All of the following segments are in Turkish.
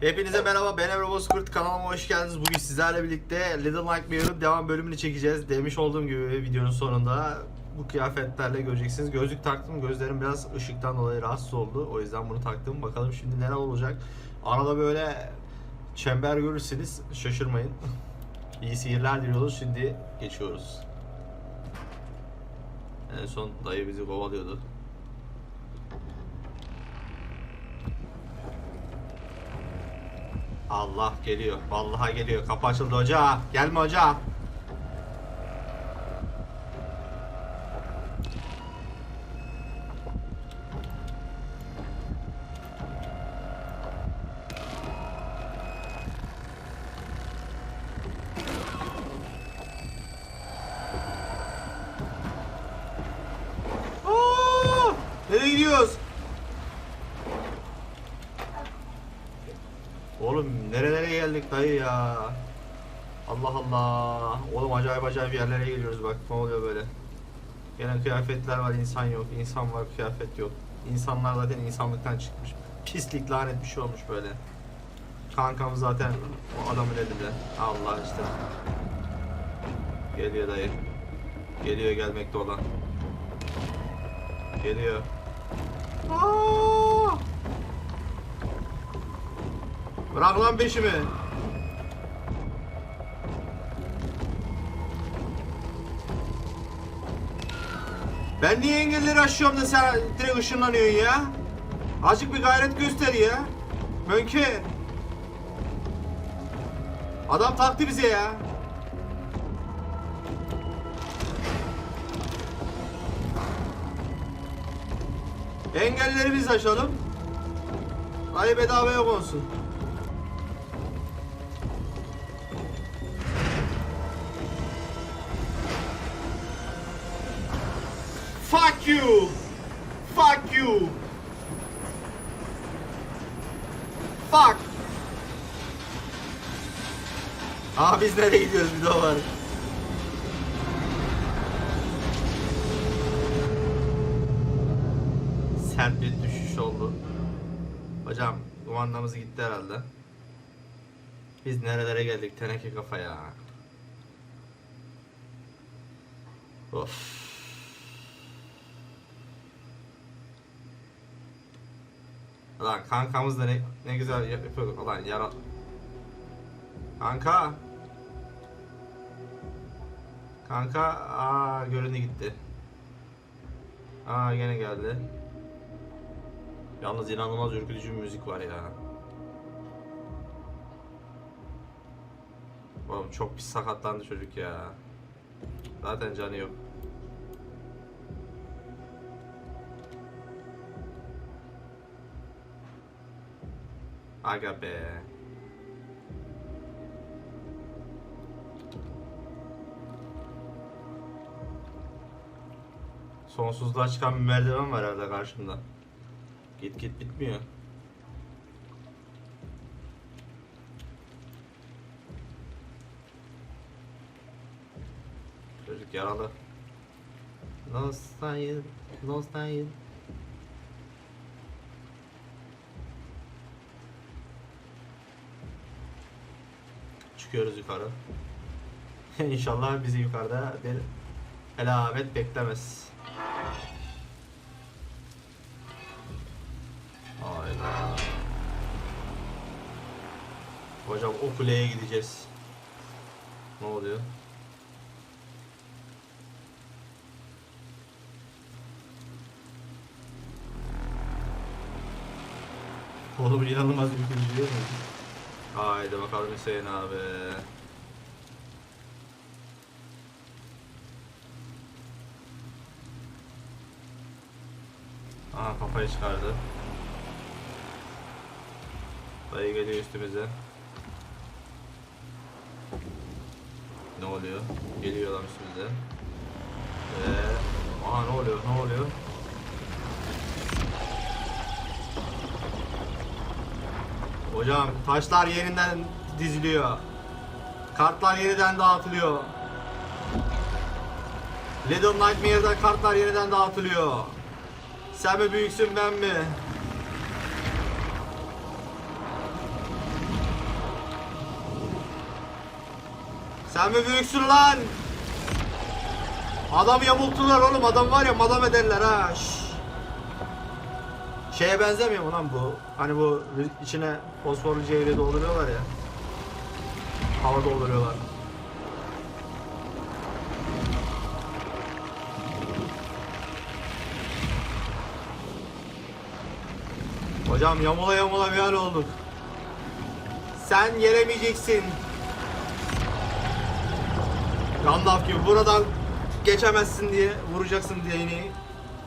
Hepinize merhaba ben Emre Bozkurt kanalıma hoş geldiniz. Bugün sizlerle birlikte Little Nightmare'ın devam bölümünü çekeceğiz. Demiş olduğum gibi videonun sonunda bu kıyafetlerle göreceksiniz. Gözlük taktım gözlerim biraz ışıktan dolayı rahatsız oldu. O yüzden bunu taktım. Bakalım şimdi neler olacak. Arada böyle çember görürseniz şaşırmayın. İyi seyirler diliyoruz. Şimdi geçiyoruz. En son dayı bizi kovalıyordu. Allah geliyor. Vallahi geliyor. Kapı açıldı hoca. Gelme hoca. Aa! Nereye gidiyoruz? Oğlum nerelere geldik dayı ya? Allah Allah. Oğlum acayip acayip yerlere geliyoruz bak ne oluyor böyle. Gene kıyafetler var insan yok. insan var kıyafet yok. İnsanlar zaten insanlıktan çıkmış. Pislik lanet bir şey olmuş böyle. Kankamız zaten o adamın elinde. Allah işte. Geliyor dayı. Geliyor gelmekte olan. Geliyor. Aa! Bırak lan peşimi. Ben niye engelleri aşıyorum da sen direkt ışınlanıyorsun ya? Azıcık bir gayret göster ya. Mönke. Adam taktı bize ya. Engelleri biz aşalım. Ay bedava yok Fuck! Aa biz nereye gidiyoruz bir de var. Sert bir düşüş oldu. Hocam kumandamız gitti herhalde. Biz nerelere geldik teneke kafa ya. Of. Lan kankamız da ne, ne güzel yapıyor. Lan yara... Kanka. Kanka. Aa göründü gitti. Aa gene geldi. Yalnız inanılmaz ürkütücü bir müzik var ya. Oğlum çok pis sakatlandı çocuk ya. Zaten canı yok. Aga be. Sonsuzluğa çıkan bir merdiven var herhalde karşımda. Git git bitmiyor. Çocuk yaralı. No style, no style. Çıkıyoruz yukarı. İnşallah bizi yukarıda bir alamet beklemez. Hayda. Hocam o kuleye gideceğiz. Ne oluyor? Oğlum inanılmaz bir ürkütücü değil mi? Haydi bakalım Hüseyin abi. Aha kafayı çıkardı. Dayı geliyor üstümüze. Ne oluyor? Geliyor adam üstümüze. Ve... Aha ne oluyor? Ne oluyor? Hocam taşlar yeniden diziliyor. Kartlar yeniden dağıtılıyor. Little Nightmares'da kartlar yeniden dağıtılıyor. Sen mi büyüksün ben mi? Sen mi büyüksün lan? Adam yamulttular oğlum adam var ya madam ederler ha. Şşş. Şeye benzemiyor mu lan bu? Hani bu içine fosforlu cevheri dolduruyorlar ya. Hava dolduruyorlar. Hocam yamula yamula bir hal olduk. Sen gelemeyeceksin. Gandalf gibi buradan geçemezsin diye vuracaksın diye ineği.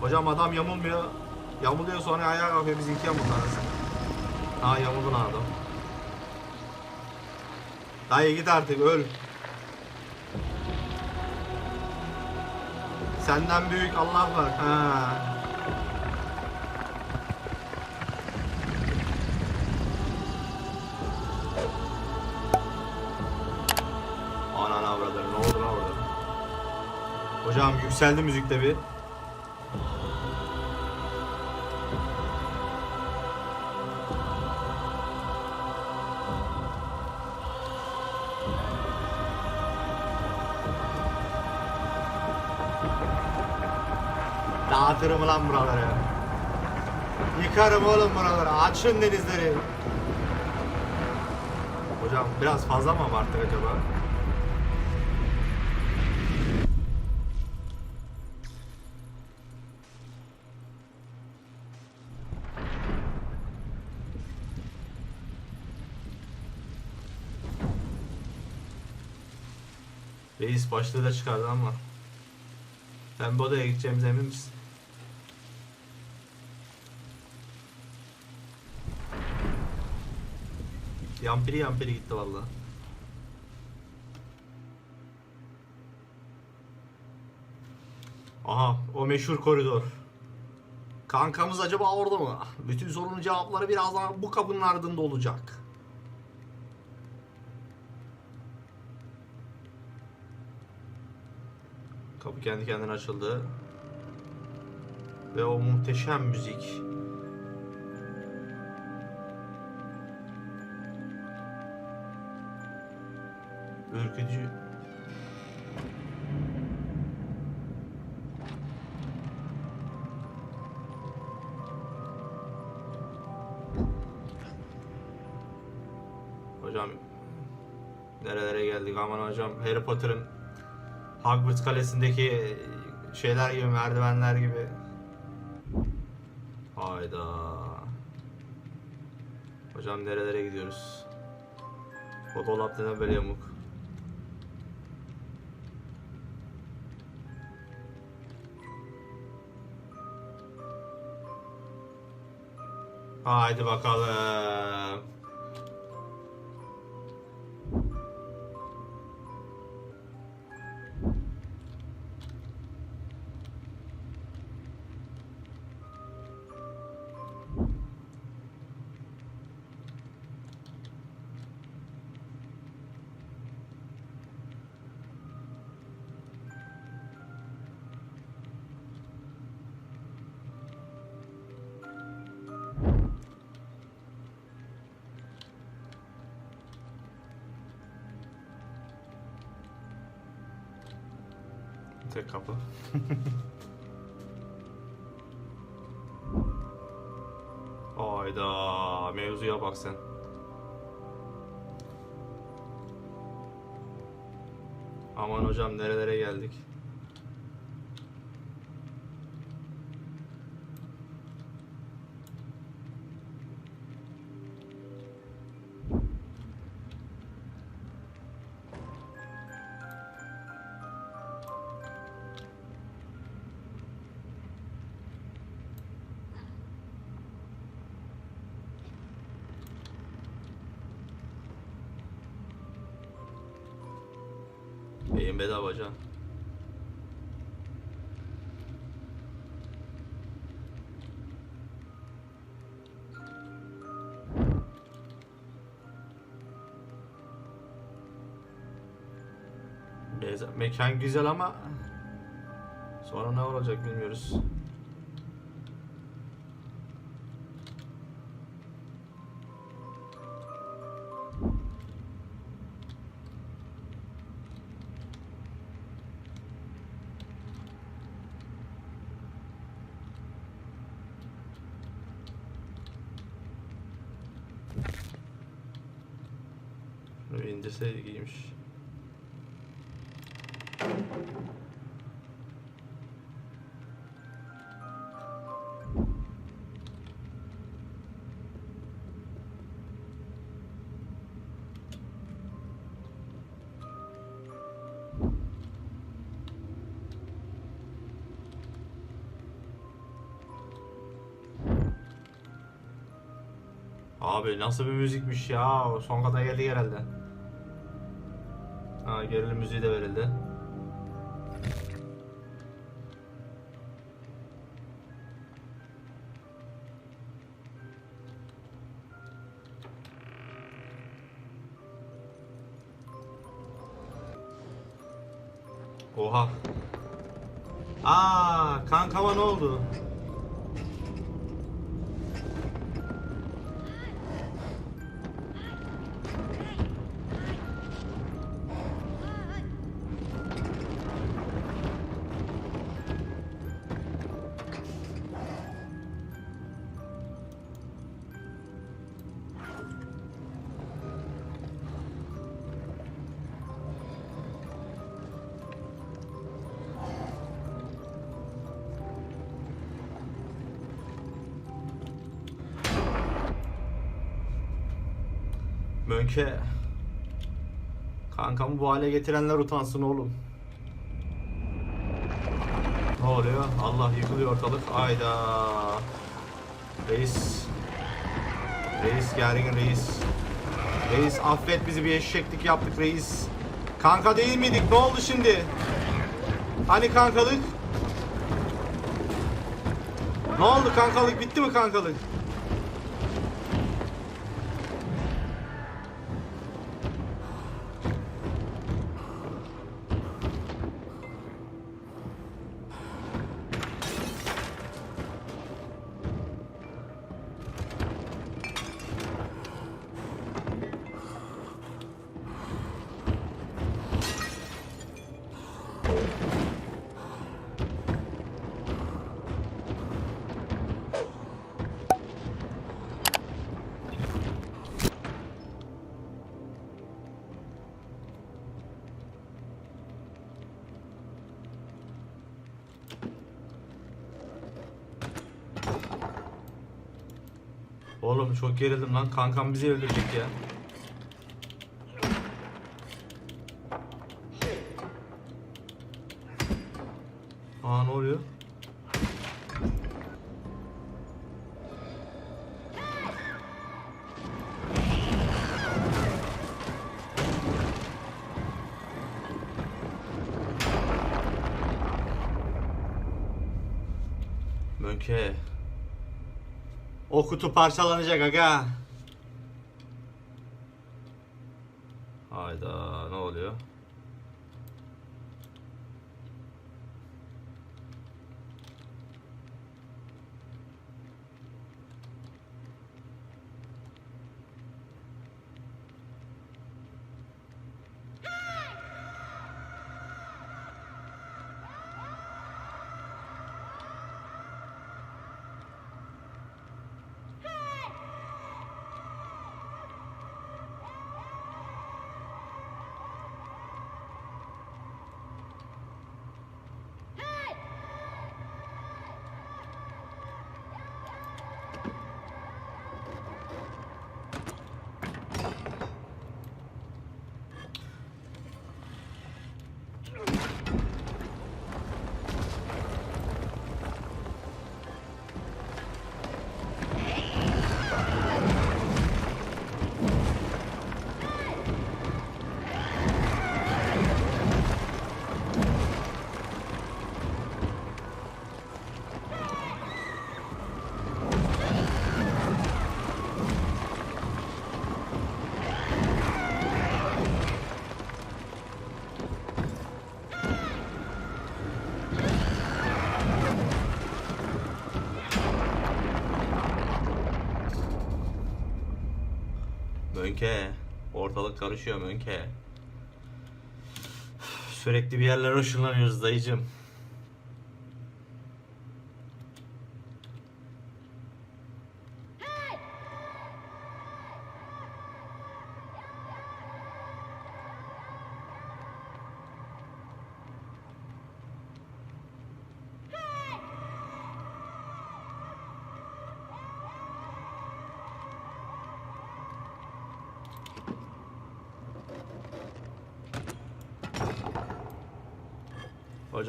Hocam adam yamulmuyor. Yamuluyor sonra ayağa kalkıyor bizimki yamuldu arasında. Ha yamuldun adam. Dayı git artık öl. Senden büyük Allah var. Ha. Ananı avradır. Ne oldu lan orada? Hocam yükseldi müzikte bir. Dağıtırım lan buraları. Yıkarım oğlum buraları. Açın denizleri. Hocam biraz fazla mı abarttık acaba? Reis başlığı da çıkardı ama. Sen bu odaya gideceğimize emin misin? Yampiri yampiri gitti valla. Aha o meşhur koridor. Kankamız acaba orada mı? Bütün sorunun cevapları birazdan bu kapının ardında olacak. Kapı kendi kendine açıldı. Ve o muhteşem müzik. Ürkütücü. Hocam nerelere geldik aman hocam Harry Potter'ın Hogwarts Kalesi'ndeki şeyler gibi merdivenler gibi. Hayda. Hocam nerelere gidiyoruz? O dolap neden böyle yamuk? Haydi bakalım. Tek kapı. Hayda mevzuya bak sen. Aman hocam nerelere geldik. Mekan güzel ama sonra ne olacak bilmiyoruz. Abi nasıl bir müzikmiş ya. Son kata geldi herhalde. Ha gerilim müziği de verildi. Oha. Aa, kankama ne oldu? Mönke. Kankamı bu hale getirenler utansın oğlum. Ne oluyor? Allah yıkılıyor ortalık. Ayda. Reis. Reis gergin reis. Reis affet bizi bir eşeklik yaptık reis. Kanka değil miydik? Ne oldu şimdi? Hani kankalık? Ne oldu kankalık? Bitti mi kankalık? Oğlum çok gerildim lan. Kankam bizi öldürecek ya. Kutu parçalanacak aga. Hayda ne oluyor? Mönke. Ortalık karışıyor Mönke. Sürekli bir yerlere ışınlanıyoruz dayıcım.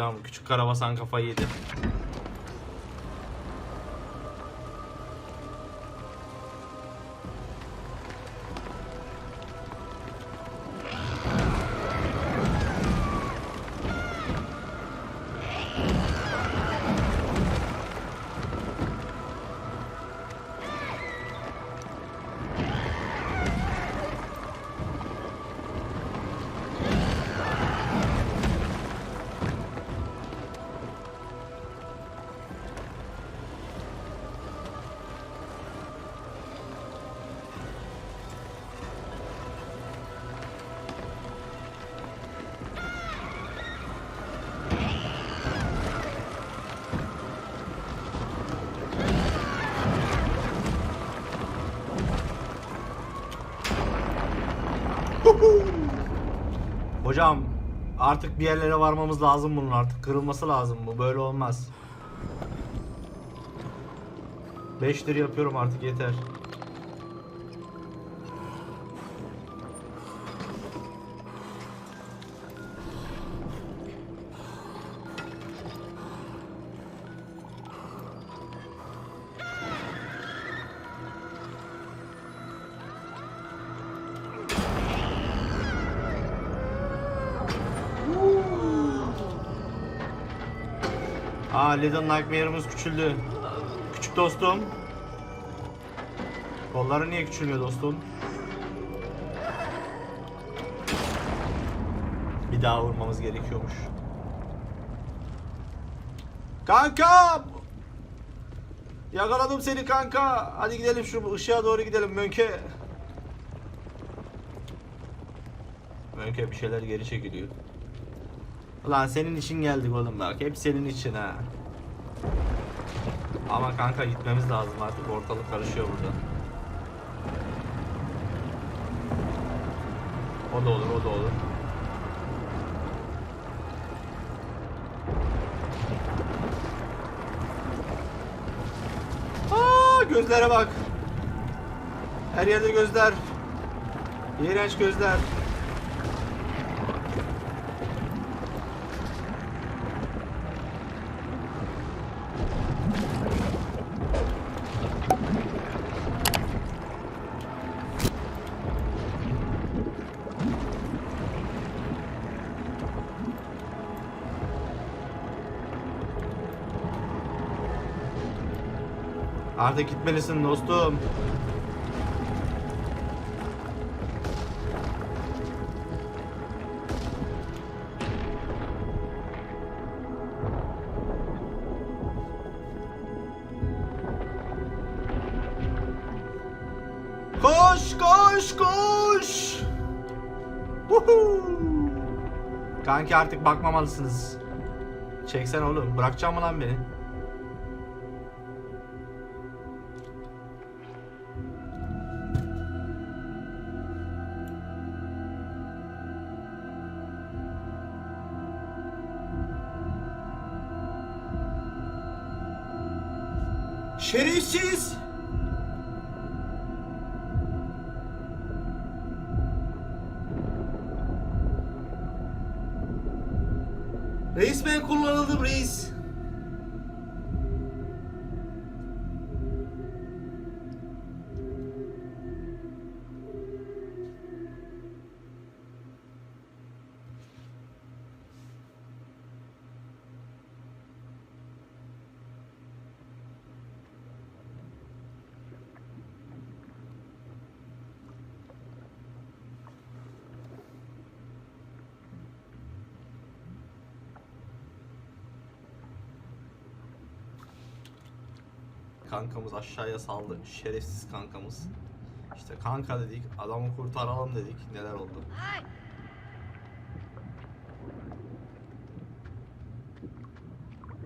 Hocam küçük karabasan kafayı yedi. Hocam artık bir yerlere varmamız lazım bunun artık. Kırılması lazım bu. Böyle olmaz. 5 lir yapıyorum artık yeter. Little Nightmare'ımız küçüldü. Küçük dostum. Kolları niye küçülmüyor dostum? Bir daha vurmamız gerekiyormuş. Kanka! Yakaladım seni kanka. Hadi gidelim şu ışığa doğru gidelim Mönke. Mönke bir şeyler geri çekiliyor. Ulan senin için geldik oğlum bak. Hep senin için ha. Ama kanka gitmemiz lazım artık. Ortalık karışıyor burada. O da olur, o da olur. Aa, gözlere bak. Her yerde gözler. İğrenç gözler. Artık gitmelisin dostum. Koş koş koş. Woohoo. Kanki artık bakmamalısınız. Çeksen oğlum. Bırakacağım mı lan beni? Kankamız aşağıya saldı. Şerefsiz kankamız. İşte kanka dedik, adamı kurtaralım dedik. Neler oldu?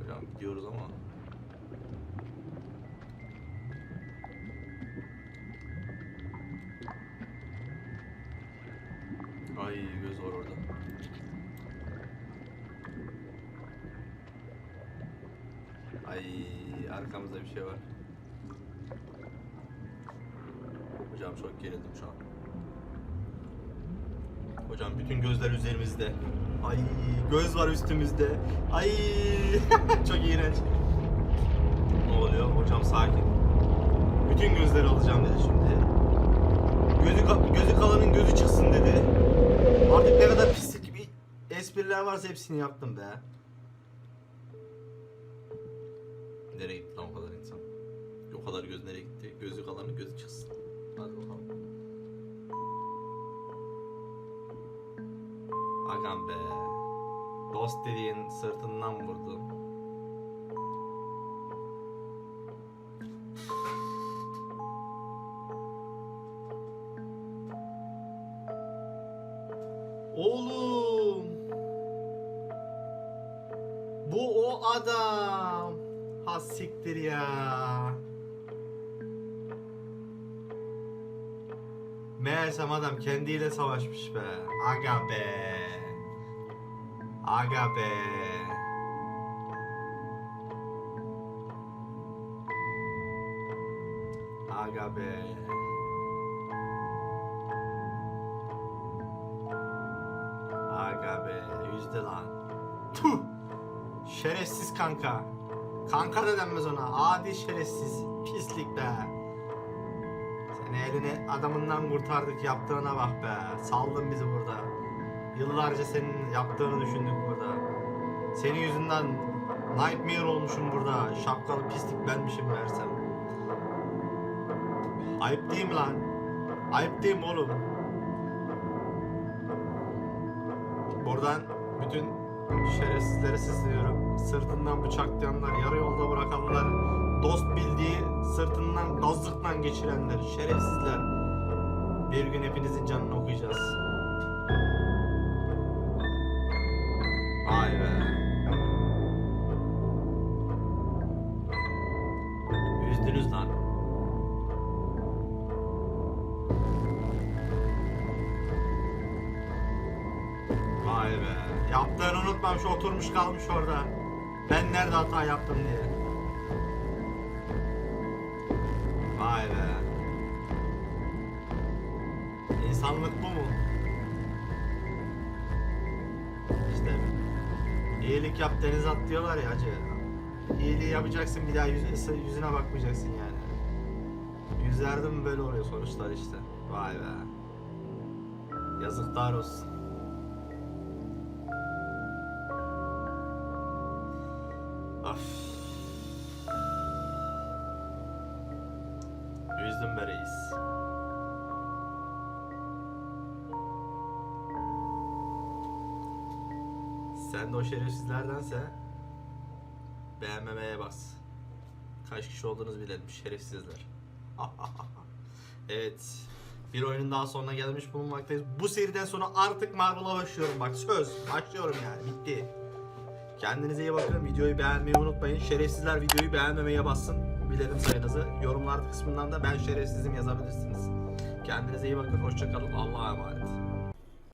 Hocam gidiyoruz ama. Ay göz var orada. Ay arkamızda bir şey var. Hocam çok gerildim şu an. Hocam bütün gözler üzerimizde. Ay göz var üstümüzde. Ay çok iğrenç. Ne oluyor? Hocam sakin. Bütün gözleri alacağım dedi şimdi. Gözü, gözü kalanın gözü çıksın dedi. Artık ne kadar pislik bir espriler varsa hepsini yaptım be. Nereye gitti lan o kadar insan? O kadar göz nereye gitti? Gözü kalanın gözü çıksın. Hadi bakalım. Agam be. Dost dediğin sırtından vurdu. Meğersem adam kendiyle savaşmış be. Aga be. Aga be. Aga be. Aga be. Yüzde lan. Tuh. Şerefsiz kanka. Kanka da denmez ona. Adi şerefsiz. Pislik be. Seni elini adamından kurtardık yaptığına bak be. Saldın bizi burada. Yıllarca senin yaptığını düşündük burada. Senin yüzünden nightmare olmuşum burada. Şapkalı pislik benmişim meğersem. Ayıp değil mi lan? Ayıp değil mi oğlum? Buradan bütün şerefsizlere sesleniyorum. Sırtından bıçaklayanlar, yarı yolda bırakanlar, dost bildiği sırtından gazlıkla geçirenler, şerefsizler. Bir gün hepinizin canını okuyacağız. Vay be. Üzdünüz lan. Vay be. Yaptığını unutmamış oturmuş kalmış orada. Ben nerede hata yaptım diye. Vay be. İnsanlık bu mu? İşte iyilik yap denize at diyorlar ya acı. İyiliği yapacaksın bir daha yüzüne, yüzüne bakmayacaksın yani. Yüzlerde mi böyle oluyor sonuçlar işte. Vay be. Yazıklar olsun. Of. Sen de o şerefsizlerdense beğenmemeye bas. Kaç kişi olduğunuz bilelim şerefsizler. evet. Bir oyunun daha sonuna gelmiş bulunmaktayız. Bu seriden sonra artık Marvel'a başlıyorum bak söz. Başlıyorum yani bitti. Kendinize iyi bakın. Videoyu beğenmeyi unutmayın. Şerefsizler videoyu beğenmemeye bassın. Bilelim sayınızı. Yorumlar kısmından da ben şerefsizim yazabilirsiniz. Kendinize iyi bakın. Hoşçakalın. Allah'a emanet.